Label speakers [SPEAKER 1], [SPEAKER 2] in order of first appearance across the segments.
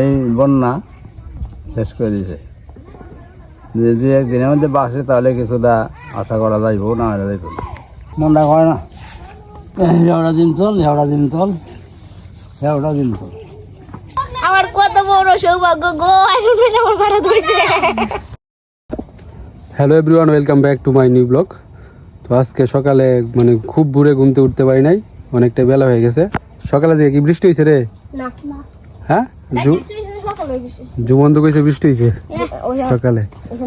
[SPEAKER 1] এই বন্যা শেষ করে দিয়েছে। যদি একদিনের মধ্যে বাসে তাহলে কিছুটা আশা করা যাইব না যাইব মনটা করে না। ঝাউড়া দিন চল ঝাউড়া দিন চল ঝাউড়া দিন চল।
[SPEAKER 2] আমার কত বড় সৌভাগ্য গো আমার ভাড়া ধরেছে।
[SPEAKER 3] Hello everyone welcome back to my new vlog তো আজকে সকালে মানে খুব ভোরে ঘুমতে উঠতে পারি নাই অনেকটা বেলা হয়ে গেছে। সকালে দিকে কি বৃষ্টি হয়েছে রে?
[SPEAKER 2] না না।
[SPEAKER 3] হ্যাঁ? জু-
[SPEAKER 2] সকালে বৃষ্টি।
[SPEAKER 3] জুমন্ত কইছে বৃষ্টি হয়েছে সকালে।
[SPEAKER 2] হয়েছে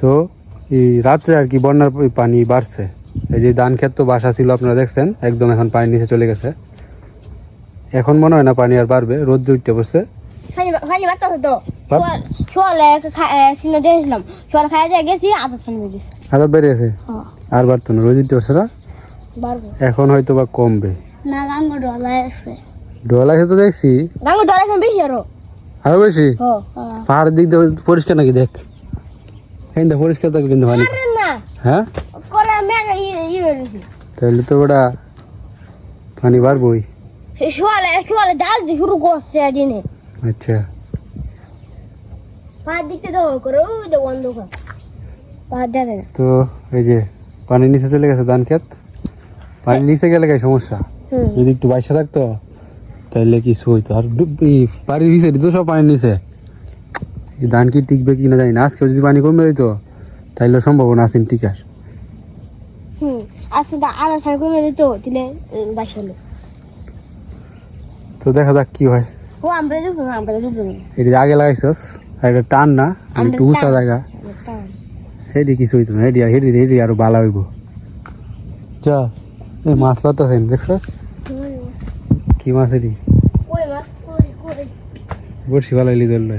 [SPEAKER 2] তো
[SPEAKER 3] এই রাত্রে আর কি বন্যার পানি বাড়ছে। এই যে ধান ক্ষেত তো বাসা ছিল আপনারা দেখছেন একদম এখন পানি নিচে চলে গেছে। এখন মনে হয় না পানি আর বাড়বে রোদ উঠতে পড়ছে
[SPEAKER 2] হ্যাঁ।
[SPEAKER 3] আর বাড়তো না রোদ উঠতে পারছে না? এখন হয়তো বা কমবে।
[SPEAKER 2] না গাঙ্গ ডলাই আছে।
[SPEAKER 3] ডল আছে তো দেখছি।
[SPEAKER 2] গাঙ্গ ডলাই আছে বেশি আরও।
[SPEAKER 3] আরও বেশি?
[SPEAKER 2] হ্যাঁ
[SPEAKER 3] পাহাড়ের দিক দিয়ে পরিষ্কার নাকি দেখ। এইটা পরিষ্কার থাকবে কিন্তু হ্যাঁ? তাহলে তো ওটা পানি বাড়বই।
[SPEAKER 2] ডাক দিয়ে শুরু করছে দিনে
[SPEAKER 3] আচ্ছা।
[SPEAKER 2] পাহাড় দিকতে তো করে ওই যে অন্ধকার। পাহাড় দেখে
[SPEAKER 3] তো এই যে পানি নিচে চলে গেছে ধান ক্ষেত। পানি নিচে গেলে গাই সমস্যা? যদি একটু বাইসা থাকতো তাহলে কিছু হইতো। আর বাড়ির ভিতরে তো সব পানি এই ধান কি টিকবে কি না জানি না। আজকে যদি পানি কমে দিত তাহলে সম্ভাবনা আছে টিকার। তো দেখা যাক কি হয়। এটা আগে লাগাইছস আর এটা টান না একটু উঁচা জায়গা। হেডি কিছু হইতো না হেডি হেডি হেডি আরও ভালো হইব। যা এই মাছ পাতাছেন দেখছস? কি মাছ এটি?
[SPEAKER 2] কই মাছ? কই কই?
[SPEAKER 3] বড়শি ভালো হইলি ধরলো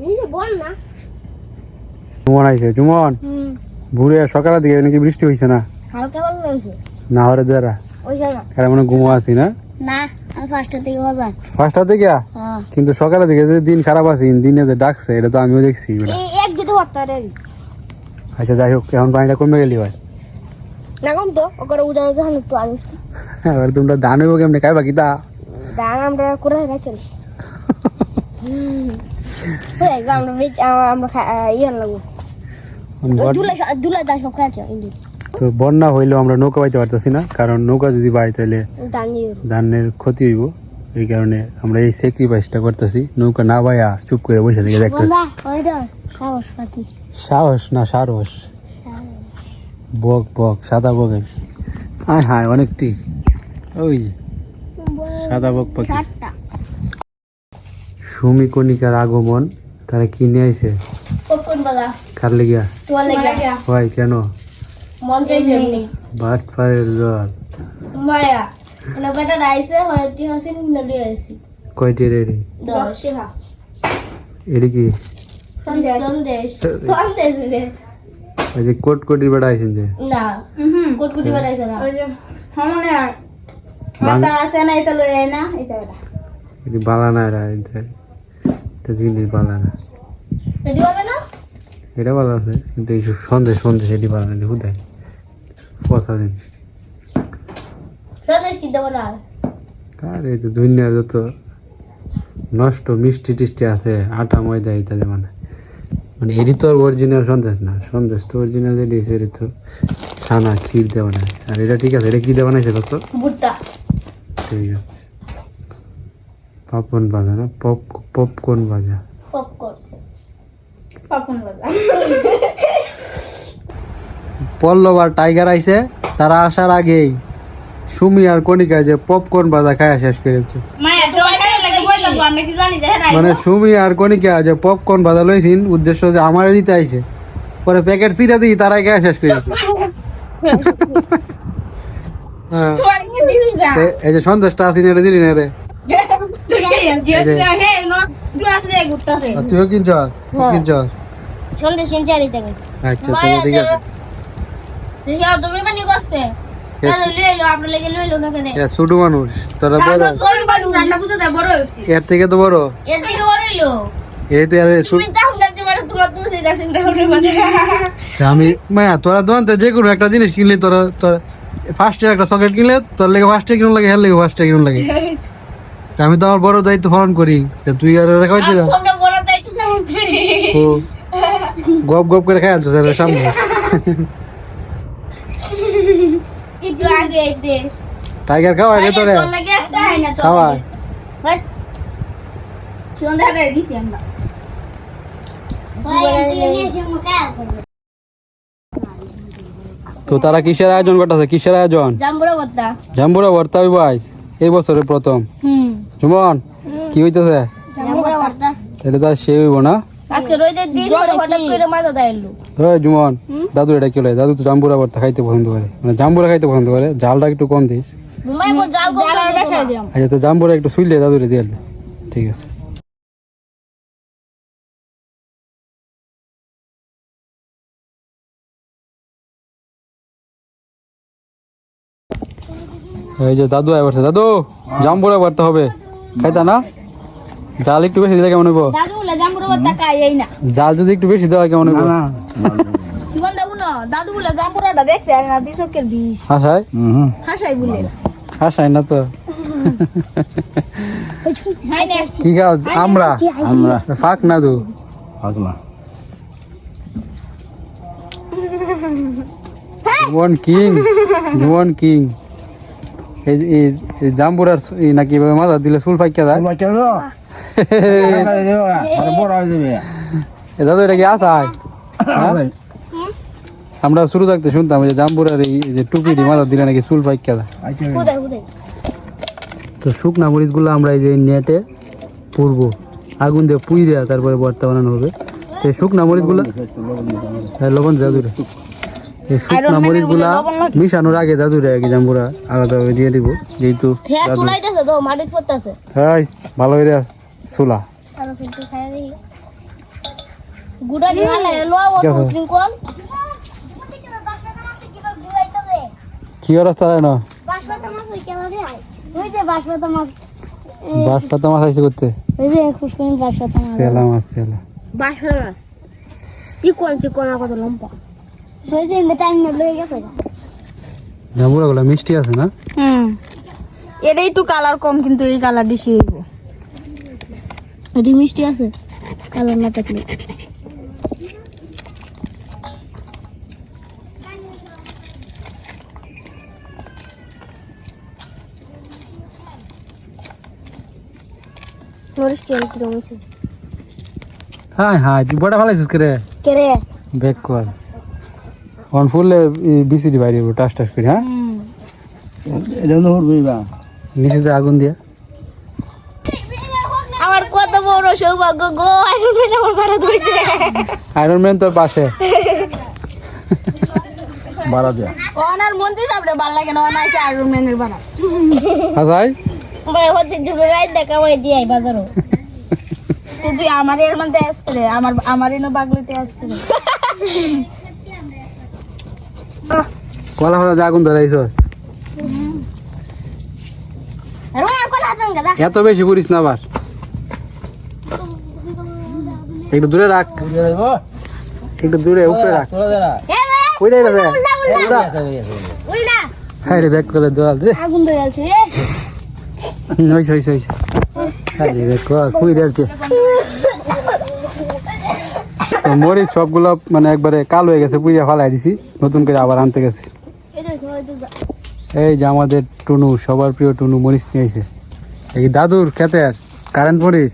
[SPEAKER 2] এই যে বল না।
[SPEAKER 3] জুমন আইছে জুমন।
[SPEAKER 2] হুম।
[SPEAKER 3] ভোরে সকালের দিকে নাকি বৃষ্টি হইছে না?
[SPEAKER 2] হালকা ভালো লাগছে
[SPEAKER 3] না হরে কারণ মনে ঘুমো আছি না?
[SPEAKER 2] না ফার্স্টটা থেকে হ্যাঁ।
[SPEAKER 3] কিন্তু সকালের দিকে যে দিন খারাপ আছে দিনে যে ডাকছে এটা তো আমিও দেখছি
[SPEAKER 2] রে।
[SPEAKER 3] আচ্ছা যাই হোক এখন পানিটা কমে গেলি ভাই
[SPEAKER 2] না কম তো ওকে উড়ে গেছে একটু আনিস
[SPEAKER 3] এবার তোমরা ধান হইব কেমনে? খাইবা কি তা?
[SPEAKER 2] দান আমরা করে রাখেন দান
[SPEAKER 3] তো বন্যা হইলেও আমরা নৌকা পাইতে পারতেছি না কারণ নৌকা যদি পাই তাহলে
[SPEAKER 2] দান
[SPEAKER 3] ধানের ক্ষতি হইব। এই কারণে আমরা এই স্যাক্রিফাইসটা করতেছি নৌকা না পাইয়া চুপ করে বসে থেকে দেখতেছি। সাহস না সারস? বক বক সাদা বকের হায় হায় অনেকটি। ওই যে, সাদা বক পাখি।
[SPEAKER 2] সাতটা।
[SPEAKER 3] সুমি কণিকার আগমন তারা কিনে আইছে? কার লেগিয়া হয় কেন?
[SPEAKER 2] মন
[SPEAKER 3] বাট পায়ের জল।
[SPEAKER 2] মায়া। বেটা রাইছে হয়টি হাসিন নলি আইছি।
[SPEAKER 3] কয়টি রেডি এটি? কি?
[SPEAKER 2] সন্দেশ। সন্দেশ।
[SPEAKER 3] ওই যে কোট কোটি বেড়া আইছেন যে?
[SPEAKER 2] না কুটকুটি বানাইছে না। ওই যে হমনে
[SPEAKER 3] বাং-
[SPEAKER 2] মাথা আছে না এটা লই না এটা এটা
[SPEAKER 3] এটি বালানা এরা এটা এটা জিনিস বালানা
[SPEAKER 2] এটি হবে না?
[SPEAKER 3] এটা ভালো আছে কিন্তু এইসব সন্দেশ সন্দেশ এটি বালানা এটি হুদায়। পচা জিনিস।
[SPEAKER 2] সন্দেশ কি দেবো না?
[SPEAKER 3] আর এই তো দুনিয়ার যত নষ্ট মিষ্টি টিষ্টি আছে আটা ময়দা ইত্যাদি মানে। মানে এটি তো অরিজিনাল সন্দেশ না। সন্দেশ তো অরিজিনাল এটি এটি তো ছানা ক্ষীর দেওয়া নাই। আর এটা ঠিক আছে এটা কি দেওয়া নাইছে কত
[SPEAKER 2] ভুট্টা।
[SPEAKER 3] ঠিক আছে। পাপন ভাজা না পপ পপকর্ন ভাজা
[SPEAKER 2] বাজা
[SPEAKER 3] পল্লব আর টাইগার আইছে তারা আসার আগেই সুমি আর কণিকা যে পপকর্ন ভাজা খায়া শেষ করেছে। মানে সুমি আর কণিকা যে পপকর্ন ভাজা লইছিন উদ্দেশ্য যে আমার দিতে আইছে। পরে প্যাকেট চিরা দিই তারাই খায়া শেষ করেছে হ্যাঁ,
[SPEAKER 2] কি
[SPEAKER 3] এই যে সন্দেশটা আসিন এটা দিলি না রে?
[SPEAKER 2] হে নো তুই আসলে ঘুরতাছে।
[SPEAKER 3] আর তুইও কিনছস কিনছস
[SPEAKER 2] সন্দেশ কিনছে
[SPEAKER 3] আচ্ছা ঠিক ঠিক আছে।
[SPEAKER 2] তুমি মানে করছে?
[SPEAKER 3] ছোট মানুষ তোরা বড়। এর থেকে তো বড়।
[SPEAKER 2] এর থেকে বড় হইল
[SPEAKER 3] এই তো আমি মায়া তোরা দোকানতে যে কোনো একটা জিনিস কিনলে তোরা তোরা ফার্স্ট একটা চকলেট কিনলে তোর লেগে ফার্স্ট কিনুন লাগে হের লেগে ফার্স্ট কিনুন লাগে। তা আমি তো আমার বড় দায়িত্ব পালন করি। তা তুই আর
[SPEAKER 2] করি।
[SPEAKER 3] ও গপ গপ করে খাই স্যারের সামনে। টাইগার খাওয়া রে তোরে।
[SPEAKER 2] তোর লাগে একটা হয় না তো
[SPEAKER 3] খাওয়া। তো তারা কিসের আয়োজন করতেছে? কিসের আয়োজন?
[SPEAKER 2] জাম্বুরা ভর্তা।
[SPEAKER 3] জাম্বুরা ভর্তা হইব এই বছরের প্রথম।
[SPEAKER 2] হুম।
[SPEAKER 3] সুমন কি হইতেছে?
[SPEAKER 2] জাম্বুরা ভর্তা।
[SPEAKER 3] এটা তো আর সে হইব না।
[SPEAKER 2] আজকে রোজের দিন হঠাৎ করে মাথা দাইলো।
[SPEAKER 3] ওই জুমন দাদু এটা কি হলো? দাদু তো জাম্বুরা ভর্তা খাইতে পছন্দ করে। মানে জাম্বুরা খাইতে পছন্দ করে জালটা একটু কম দিস।
[SPEAKER 2] ঘুমাই গো জাল গো জাল আর দিলাম
[SPEAKER 3] আচ্ছা তো জাম্বুরা একটু শুইলে দাদুরে দিয়ে ঠিক আছে। এই যে দাদু আয় বলছে দাদু জাম্বুরা ভর্তা হবে। খাইতা না? জাল একটু বেশি দিলে কেমন হইব? জাল যদি একটু বেশি দেওয়া কেমন হইব?
[SPEAKER 1] না
[SPEAKER 2] শিবন দাবু না দাদু বলে জাম্বুরাটা দেখতে আর না দিশকের বিষ।
[SPEAKER 3] হাসাই
[SPEAKER 1] হুম
[SPEAKER 2] হাসাই বলে।
[SPEAKER 3] হাসাই না তো।
[SPEAKER 2] না।
[SPEAKER 3] কি খাও? আমরা।
[SPEAKER 1] আমরা।
[SPEAKER 3] ফাঁক না দু
[SPEAKER 1] পাগলা
[SPEAKER 3] জুয়ান কিং এই জাম্বুরার নাকি মাথা দিলে চুল ফাইকা যায়
[SPEAKER 1] হয়ে
[SPEAKER 3] দাদু এটা কি আসায় আমরা শুরু থাকতে শুনতাম যে জাম্বুরার এই যে টুপিটি মাথা দিলে নাকি চুল
[SPEAKER 2] কোথায়
[SPEAKER 3] তো শুকনা মরিচগুলো আমরা এই যে নেটে পুরবো আগুন দিয়ে পুই দেওয়া তারপরে ভর্তা বানানো হবে। তো এই শুকনা মরিচগুলো হ্যাঁ লবণ দাদুরে। এই শুকনা মরিচগুলা মিশানোর আগে দাদুরে আগে জাম্বুরা আলাদাভাবে দিয়ে দিব যেহেতু
[SPEAKER 2] হ্যাঁ
[SPEAKER 3] হাই ভালো করে
[SPEAKER 2] গুড়া
[SPEAKER 3] কি অবস্থা না?
[SPEAKER 2] বাসপাতা মাছ বাসপাতা মাছ।
[SPEAKER 3] করতে।
[SPEAKER 2] ওই যে বাসপাতা মাছ।
[SPEAKER 3] সেলা মাছ সেলা
[SPEAKER 2] বাসপাতা মাছ। চিকন চিকন কত লম্বা। ওই যে ইন্দে টাইম না লয়ে গেছে।
[SPEAKER 3] জাম্বুরা গুলা মিষ্টি আছে না?
[SPEAKER 2] হুম। এটা একটু কালার কম কিন্তু এই কালার হইব এটি মিষ্টি আছে কালার না থাকলে।
[SPEAKER 3] হ্যাঁ হ্যাঁ তুই বড় ভালো আছিস রে
[SPEAKER 2] কে রে?
[SPEAKER 3] ব্যাক কর। অন ফুললে বিসিডি বাইরে টাস টাস করে হ্যাঁ?
[SPEAKER 1] এটা তো
[SPEAKER 3] নিচে আগুন দিয়া
[SPEAKER 2] আমার কত বড় সৌভাগ্য গো ম্যান আমার বাড়া ধরেছে।
[SPEAKER 3] আয়রন ম্যান তোর পাশে।
[SPEAKER 1] বাড়া দেয়া
[SPEAKER 2] ওনার মন্ত্রী সাহেবরে ভালো লাগে না ওনার আছে আইরন ম্যানের বাড়া।
[SPEAKER 3] হাসাই
[SPEAKER 2] ভাই হচ্ছে জুড়ে রাইত দেখা ওই দিয়ে বাজারও। তুই আমার এর মধ্যে অ্যাস আমার আমার এনে বাগলিতে
[SPEAKER 3] কলা আগুন ধরাইছ। এত বেশি করিস না আবার। একটু দূরে রাখ। একটু দূরে উপরে রাখ। ওই রে রে হাই রে ব্যাক করে দেওয়াল রে
[SPEAKER 2] আগুন ধরে আছে রে।
[SPEAKER 3] হইছে হইছে হইছে হাই রে ব্যাক কর তো মরিচ সবগুলো মানে একবারে কালো হয়ে গেছে পুড়িয়া ফালাই দিছি। নতুন করে আবার আনতে গেছে।
[SPEAKER 2] এই
[SPEAKER 3] যে আমাদের টুনু সবার প্রিয় টুনু মরিচ নিয়েছে এই দাদুর ক্ষেতের কারেন্ট মরিচ।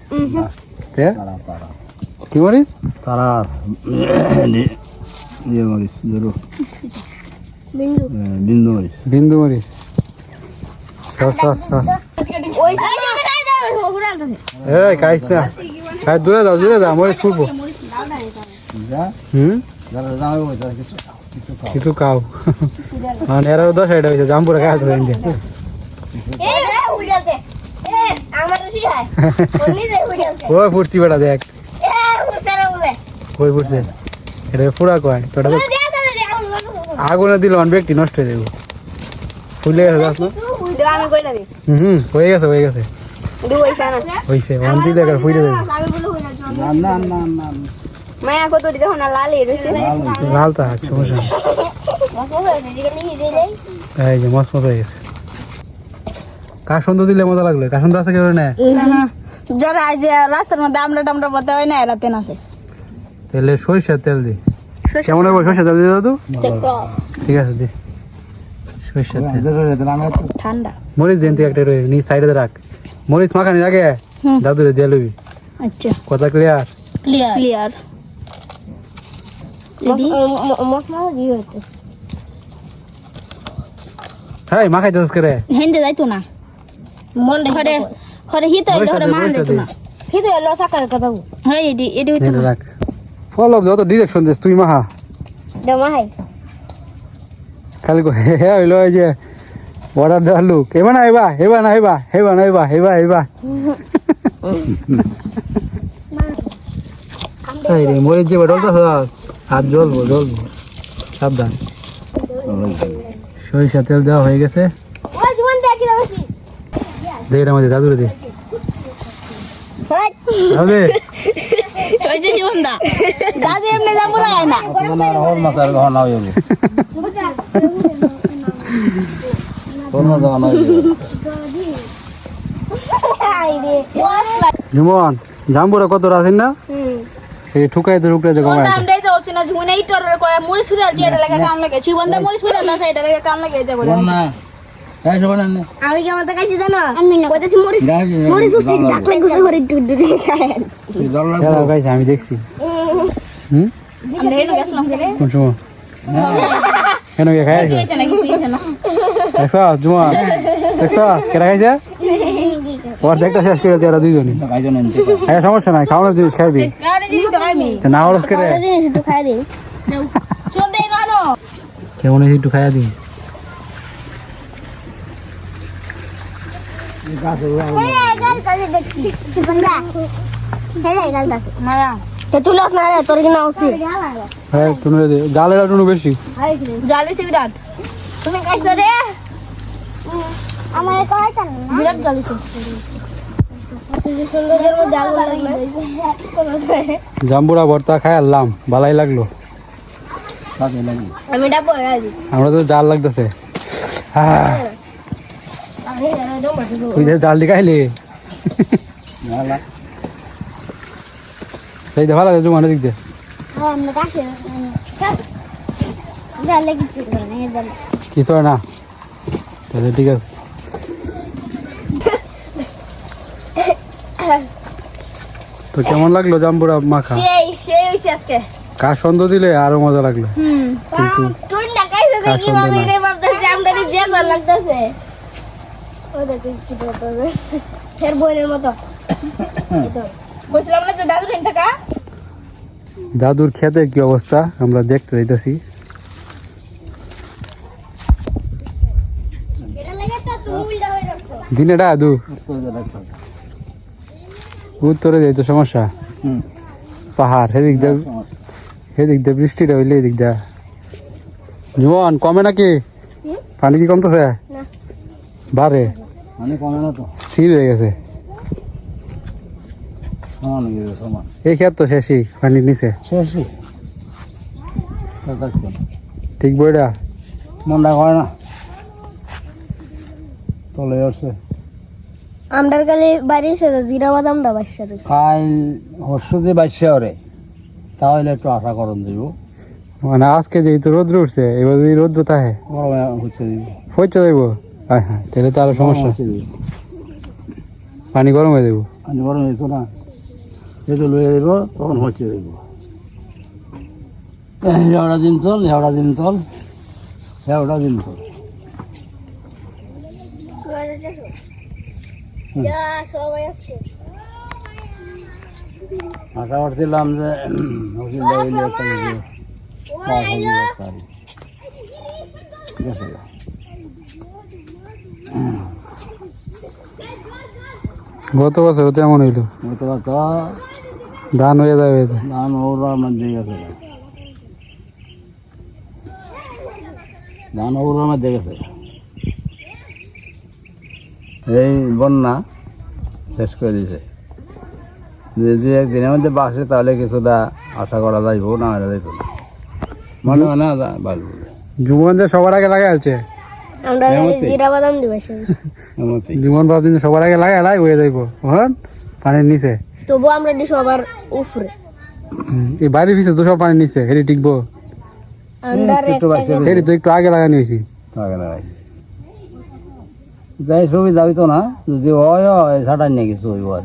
[SPEAKER 3] কি মরিচ
[SPEAKER 1] তারা ইয়ে মরিস জরু
[SPEAKER 2] বিন্দু।
[SPEAKER 1] মরিচ।
[SPEAKER 3] বিন্দু মরিচ। এই খাইস না খাই দূরে যাও দূরে যাও মরিচ ফুটবো
[SPEAKER 1] যা।
[SPEAKER 3] হুম?
[SPEAKER 1] কিছু খাও
[SPEAKER 3] মানে এরা দশ এটা হয়েছে জাম্পুরা খাই তো ইন্ডিয়া
[SPEAKER 2] এ রে উড়ে আছে এ আমার তো শিখায়। ওই নিজে উড়ে আছে
[SPEAKER 3] ওই ফুটছি বেটা দেখ। ওই ফুটছে এটা পুরা কয়? তোটা তো
[SPEAKER 2] আগুন
[SPEAKER 3] দিলে অন ব্যক্তি নষ্ট হয়ে যাব ফুলে গেছে যাস না?
[SPEAKER 2] আমি কইলা দি
[SPEAKER 3] হুম হুম হয়ে গেছে হয়ে গেছে।
[SPEAKER 2] হইছে
[SPEAKER 3] হয়েছে অন দিলে এবার ফুলে যাবে
[SPEAKER 2] আমি বলে হইলা চল
[SPEAKER 1] না না না না
[SPEAKER 2] মায়া কত দিতে হনা লাল এর হইছে?
[SPEAKER 3] লাল তা সমস্যা এই যে মস্ত মজা হয়ে গেছে। কাসন্দ দিলে মজা লাগল। কাসন্দ আছে কেউ না।
[SPEAKER 2] যারা যে রাস্তার মধ্যে আমরা টামরা বলতে হয় না এরা তেন আছে।
[SPEAKER 3] তাহলে সরিষার তেল দি। কেমন হবে? সরিষার তেল দিয়ে দাও তো। ঠিক আছে দি। সরিষার তেল।
[SPEAKER 2] ঠান্ডা।
[SPEAKER 3] মরিচ দিন একটা রয়ে নি সাইডে রাখ। মরিচ মাখানি আগে দাদুরে দিয়ে লবি।
[SPEAKER 2] আচ্ছা।
[SPEAKER 3] কথা ক্লিয়ার
[SPEAKER 2] ক্লিয়ার ক্লিয়ার মশলা দিয়ে হচ্ছে।
[SPEAKER 3] হ্যাঁ মাখাই দোষ করে
[SPEAKER 2] হেন্দে যাইতো না। মন খরে হিতো এলো খরে মান দিতো। না হিতো এলো সাকার কথা হ্যাঁ এডি এডি হইতো
[SPEAKER 3] রাখ। ফলো যত ডিরেকশন দিস তুই মাহা।
[SPEAKER 2] জমা হাই
[SPEAKER 3] খালি কো হে হে হইল এই যে অর্ডার দেওয়ার লোক। এবার না এবা এবা না এবা এবা না এবা এবা এবা এই রে মরিচ যে বটলটা হাত জ্বলবো জ্বলবো। সাবধান। সরিষা তেল দেওয়া হয়ে গেছে
[SPEAKER 2] ওই জীবন দেখি দাওছি
[SPEAKER 3] দে এটা আমাদের দাদুরে দে। দাদু
[SPEAKER 2] ওই যে জীবন দা দাদি এমনি যাব না না।
[SPEAKER 1] হল মাছ আর হয়ে যাবে যাবে
[SPEAKER 3] জাম্বুরা কত আছেন না? এই ঠুকাই তো ঠুকাই
[SPEAKER 2] দাম দেই তো না কয় মুড়ি সুরাল যে এটা লাগে কাম লাগে। জীবন দা মুড়ি সুরাল আছে এটা লাগে কাম লাগে বলে
[SPEAKER 1] না। না
[SPEAKER 2] আমি কি আমাদের কাছে জানো? আমি না। কইতেছি মুড়ি মুড়ি সুসি ডাকলে গুছে করে। একটু একটু খায়
[SPEAKER 1] জল
[SPEAKER 3] আমি দেখছি। হুম?
[SPEAKER 2] আমরা হেনো গেছিলাম রে
[SPEAKER 3] কোন সময়? কেন কে খাই আছে দেখছ জুমন দেখছ? কেটা খাইছে? ওর দেখটা শেষ করে দুইজনই। হ্যাঁ সমস্যা নাই খাওয়ানোর জিনিস খাইবি।
[SPEAKER 2] কারণে জিনিস তো খাইমি
[SPEAKER 3] তা না হরস করে
[SPEAKER 2] মানো।
[SPEAKER 3] কেমন একটু খাইয়া দিই?
[SPEAKER 2] গাল কাজে দেখছি সুগন্ধা হেলে গাল দাস মায়া তে তুই লস না রে তোর কি না
[SPEAKER 3] হ্যাঁ বেশি।
[SPEAKER 2] জালি সে বিরাট তুমি রে? আমার না বিরাট জালি সে
[SPEAKER 3] জাম্বুরা ভর্তা খাই আনলাম ভালাই লাগল। আমরা তো জাল লাগতেছে।
[SPEAKER 2] মারতে
[SPEAKER 3] তুই যে জাল দি খাইলি?
[SPEAKER 1] নালা
[SPEAKER 3] সেই দেখা লাগে জুমানের দিক দিয়ে।
[SPEAKER 2] হ্যাঁ আমরা কাছে না
[SPEAKER 3] হয় তাহলে ঠিক আছে। তো কেমন লাগল জাম্বুরা মাখা?
[SPEAKER 2] সেই সেই হইছে আজকে।
[SPEAKER 3] কার সন্দ দিলে আরও মজা লাগল?
[SPEAKER 2] হুম।
[SPEAKER 3] কিন্তু
[SPEAKER 2] তুই না। রে লাগতেছে। ও দেখি কি করতে ফের বইনের মতো। বলছিলাম না যে দাদু রেন টাকা
[SPEAKER 3] দাদুর খেতে কি অবস্থা? আমরা দেখতে যাইতেছি।
[SPEAKER 2] হয়ে
[SPEAKER 3] দিনে দাদু উত্তরে যাইতো সমস্যা? পাহাড় সেদিক দিয়ে সেদিক দিয়ে বৃষ্টিটা হইলে এদিক দিয়ে। জুমন কমে নাকি? পানি কি কমতেছে?
[SPEAKER 1] তো
[SPEAKER 3] স্থির হয়ে গেছে। এই তো শেষই পানির নিচে।
[SPEAKER 1] শেষই।
[SPEAKER 3] ঠিক বইটা
[SPEAKER 1] মনটা করে না। তলে আসছে।
[SPEAKER 2] আমদার কালে বাড়ি এসে জিরা বাদামটা বাসা রয়েছে।
[SPEAKER 1] কাল হর্ষতে বাইশে ওরে তাহলে একটু আশা করুন দিব।
[SPEAKER 3] মানে আজকে যেহেতু রোদ্র উঠছে এবার যদি রোদ্র থাকে
[SPEAKER 1] গরমে হচ্ছে দিব।
[SPEAKER 3] হচ্ছে যাইব হ্যাঁ হ্যাঁ তাহলে তো আরও সমস্যা।
[SPEAKER 1] দিব
[SPEAKER 3] পানি গরম হয়ে যাব।
[SPEAKER 1] আমি গরম হইতো না। যেহেতু লয়ে যাব তখন হচ্ছে দিব ঝাউড়া দিন চল ঝাউড়া দিন চল ঝাউড়া দিন
[SPEAKER 2] আসছে
[SPEAKER 1] আশা করছিলাম যে একটা। ঠিক আছে
[SPEAKER 3] গত বছর তো এমন হইল।
[SPEAKER 1] ওই তো কথা
[SPEAKER 3] ধান হয়ে যাবে
[SPEAKER 1] ধান ওরা মধ্যে গেছে। ধান ওরা মধ্যে গেছে। এই বন্যা শেষ করে দিয়েছে। যদি একদিনের মধ্যে বাসে তাহলে কিছুটা আশা করা যাইব না যাইব না। মনে হয় না ভালো।
[SPEAKER 3] যুবন যে সবার আগে লাগাই আছে
[SPEAKER 2] আমরা জিরা বাদাম দিব বেশি বেশি।
[SPEAKER 1] এমতি
[SPEAKER 3] সবার আগে লাগাই লাই হয়ে যাইব। হন পানির নিচে।
[SPEAKER 2] তবু আমরা দিই সবার উপরে।
[SPEAKER 3] এই বাড়ির পিছে তো সব পানির নিচে হেরি টিকবো। হেরি তো একটু আগে লাগানি হয়েছি।
[SPEAKER 1] লাগে লাগাই। যাই সুবিধা হইতো না। যদি হয় হয় ছাটাই নিয়ে কিছু হইব আর।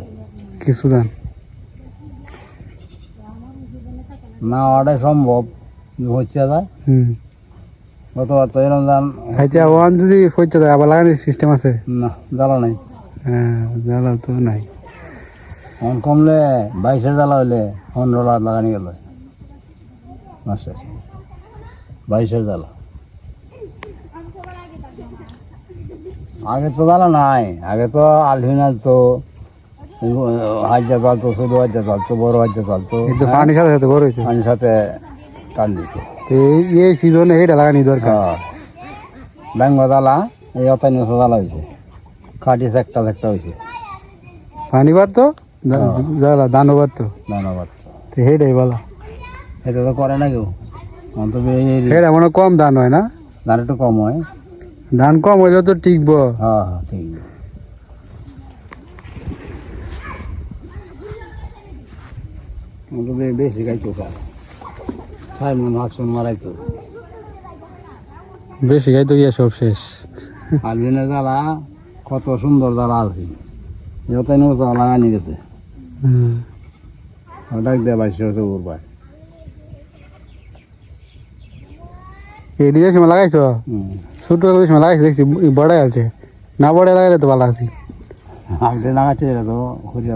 [SPEAKER 3] কিছু দান
[SPEAKER 1] না হওয়াটাই সম্ভব। হচ্ছে যায়
[SPEAKER 3] হুম।
[SPEAKER 1] তো এরকম
[SPEAKER 3] আচ্ছা ওয়ান যদি হচ্ছে আবার লাগানোর সিস্টেম আছে?
[SPEAKER 1] না জ্বালা নাই।
[SPEAKER 3] হ্যাঁ জ্বালা তো নাই।
[SPEAKER 1] কমলে বাইশের জ্বালা হইলে পনেরো লাখ লাগানি গেল। মাসে বাইশের জ্বালা। আগে তো জ্বালা নাই আগে তো আলহিনা তো হাজ্জা চলতো ছোটো হাজ্জা চলতো বড় হাজ্জা চলতো
[SPEAKER 3] পানির সাথে সাথে বড় হয়েছে
[SPEAKER 1] পানির সাথে টান দিত
[SPEAKER 3] এই এই সিজনে এটা লাগানি দরকার।
[SPEAKER 1] হ্যাঁ। ব্যাঙ্গ জ্বালা এই অতাই নশো জ্বালা হয়েছে খাটি একটা একটা হয়েছে
[SPEAKER 3] পানি বাড়তো
[SPEAKER 1] হ্যাঁ।
[SPEAKER 3] জ্বালা দানও বাড়তো
[SPEAKER 1] ধন্যবাদ
[SPEAKER 3] তো। হেটাই বলা
[SPEAKER 1] এটা তো করে না কেউ। অন্তত
[SPEAKER 3] হেটা মনে হয় কম ধান হয় না?
[SPEAKER 1] দাম একটু কম হয়।
[SPEAKER 3] ধান কম হইলে তো টিকবো।
[SPEAKER 1] হ্যাঁ হ্যাঁ ঠিক। অন্তত এই বেশি খাইতো স্যার স্যার মনে মারাইতো
[SPEAKER 3] বেশি খাইতো গিয়া সব শেষ।
[SPEAKER 1] আলবিনের জ্বালা কত সুন্দর জ্বালা আছে। যতই নৌকা জ্বালা লাগানি গেছে। ওটা দিয়ে বাইশে হচ্ছে উড়বাই
[SPEAKER 3] এডি যে সময় লাগাইছো? ছোট সময় লাগাইছি দেখছি বড়াই আছে। না বড়াই লাগাইলে তো ভালো আছি।
[SPEAKER 1] আপনি লাগাচ্ছে তো হরিয়া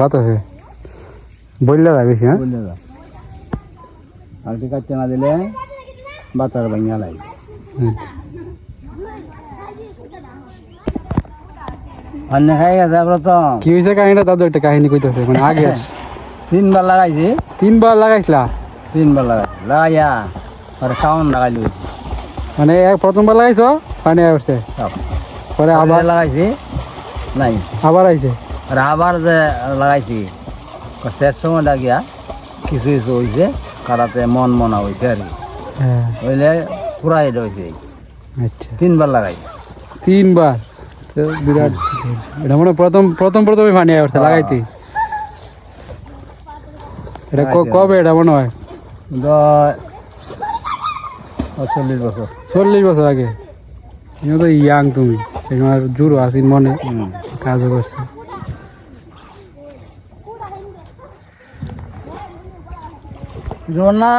[SPEAKER 3] বাতাসে। বললে না বেশি হ্যাঁ?
[SPEAKER 1] বললে কি কাটতে না দিলে বাতার অন্য খাই গেছে প্রথম।
[SPEAKER 3] কি হয়েছে কাহিনীটা? দাদু একটা কাহিনী কইতেছে মানে আগে
[SPEAKER 1] তিনবার লাগাইছি।
[SPEAKER 3] তিনবার লাগাইছিলা?
[SPEAKER 1] তিনবার লাগাইছি। লাগাইয়া আর খাওয়ান লাগাইলি।
[SPEAKER 3] মানে প্রথমবার লাগাইছো পানি আসছে। পরে
[SPEAKER 1] আবার?
[SPEAKER 3] আবার
[SPEAKER 1] লাগাইছি। নাই।
[SPEAKER 3] আবার আইছে?
[SPEAKER 1] আর আবার যে লাগাইছি শেষ সময় লাগিয়া কিছু কিছু হয়েছে কারাতে মন মনা হয়েছে আর
[SPEAKER 3] হ্যাঁ।
[SPEAKER 1] হইলে পুরাই রয়েছে
[SPEAKER 3] আচ্ছা।
[SPEAKER 1] তিনবার লাগাই।
[SPEAKER 3] তিনবার? বিরাট। এটা মনে প্রথম প্রথম প্রথমে পানি আসছে
[SPEAKER 1] হ্যাঁ।
[SPEAKER 3] লাগাইতি? এটা ক- কবে এটা মনে হয়?
[SPEAKER 1] চল্লিশ বছর।
[SPEAKER 3] চল্লিশ বছর আগে। তো ইয়াং তুমি। জুড়ো আছি মনে। কাজও করছে।
[SPEAKER 1] রমন্না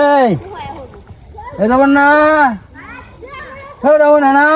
[SPEAKER 1] এই এই রমন্না এই রমন্না না।